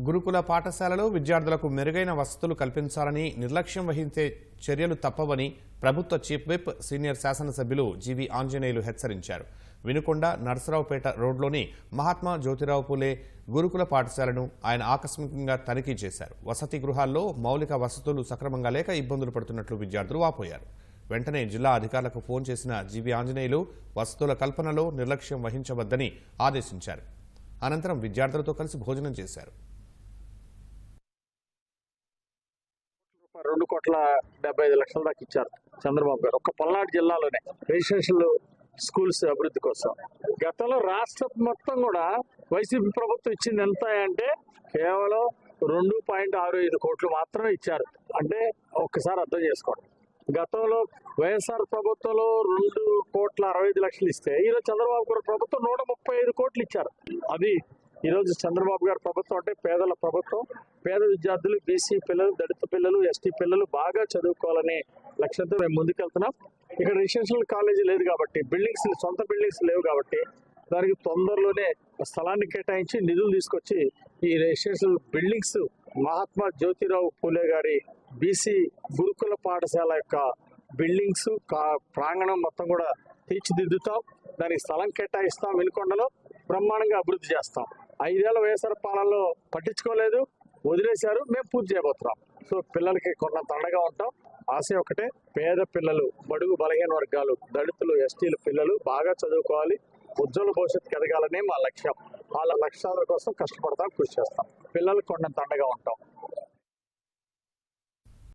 గురుకుల పాఠశాలలో విద్యార్థులకు మెరుగైన వసతులు కల్పించాలని నిర్లక్ష్యం వహించే చర్యలు తప్పవని ప్రభుత్వ చీఫ్ విప్ సీనియర్ శాసనసభ్యులు జీవి ఆంజనేయులు హెచ్చరించారు. వినుకొండ నర్సరావుపేట రోడ్లోని మహాత్మా జ్యోతిరావు పూలే గురుకుల పాఠశాలను ఆయన ఆకస్మికంగా తనిఖీ చేశారు. వసతి గృహాల్లో మౌలిక వసతులు సక్రమంగా లేక ఇబ్బందులు పడుతున్నట్లు విద్యార్థులు వాపోయారు. వెంటనే జిల్లా అధికారులకు ఫోన్ చేసిన జీవి ఆంజనేయులు వసతుల కల్పనలో నిర్లక్ష్యం వహించవద్దని ఆదేశించారు. అనంతరం విద్యార్థులతో కలిసి భోజనం చేశారు. రెండు కోట్ల డెబ్బై ఐదు లక్షల దాకా ఇచ్చారు చంద్రబాబు గారు. ఒక్క పల్నాడు జిల్లాలోనే రిజిస్ట్రేషన్లు స్కూల్స్ అభివృద్ధి కోసం. గతంలో రాష్ట్ర మొత్తం కూడా వైసీపీ ప్రభుత్వం ఇచ్చింది ఎంత అంటే కేవలం రెండు పాయింట్ ఆరు ఐదు కోట్లు మాత్రమే ఇచ్చారు. అంటే ఒక్కసారి అర్థం చేసుకోండి. గతంలో వైఎస్ఆర్ ప్రభుత్వంలో రెండు కోట్ల అరవై ఐదు లక్షలు ఇస్తే ఈరోజు చంద్రబాబు గారు ప్రభుత్వం నూట ముప్పై ఐదు కోట్లు ఇచ్చారు. అది ఈరోజు చంద్రబాబు గారి ప్రభుత్వం అంటే పేదల ప్రభుత్వం. పేద విద్యార్థులు బీసీ పిల్లలు దళిత పిల్లలు ఎస్టీ పిల్లలు బాగా చదువుకోవాలనే లక్ష్యంతో మేము ముందుకెళ్తున్నాం. ఇక్కడ రెసిడెన్షియల్ కాలేజీ లేదు కాబట్టి బిల్డింగ్స్ సొంత బిల్డింగ్స్ లేవు కాబట్టి దానికి తొందరలోనే స్థలాన్ని కేటాయించి నిధులు తీసుకొచ్చి ఈ రెసిడెన్షియల్ బిల్డింగ్స్ మహాత్మా జ్యోతిరావు పూలే గారి బీసీ గురుకుల పాఠశాల యొక్క బిల్డింగ్స్ కా- ప్రాంగణం మొత్తం కూడా తీర్చిదిద్దుతాం. దానికి స్థలం కేటాయిస్తాం. వెనుకొండలో బ్రహ్మాండంగా అభివృద్ధి చేస్తాం. ఐదేళ్ళ వైఎస్ఆర్ పాలనలో పట్టించుకోలేదు వదిలేశారు మేము పూర్తి చేయబోతున్నాం. సో పిల్లలకి కొంత అండగా ఉంటాం. ఆశ ఒకటే పేద పిల్లలు బడుగు బలహీన వర్గాలు దళితులు ఎస్టీలు పిల్లలు బాగా చదువుకోవాలి ఉజ్వల భవిష్యత్తు ఎదగాలనే మా లక్ష్యం. వాళ్ళ లక్ష్యాల కోసం కష్టపడతాం కృషి చేస్తాం. పిల్లలకు కొండంత అండగా ఉంటాం.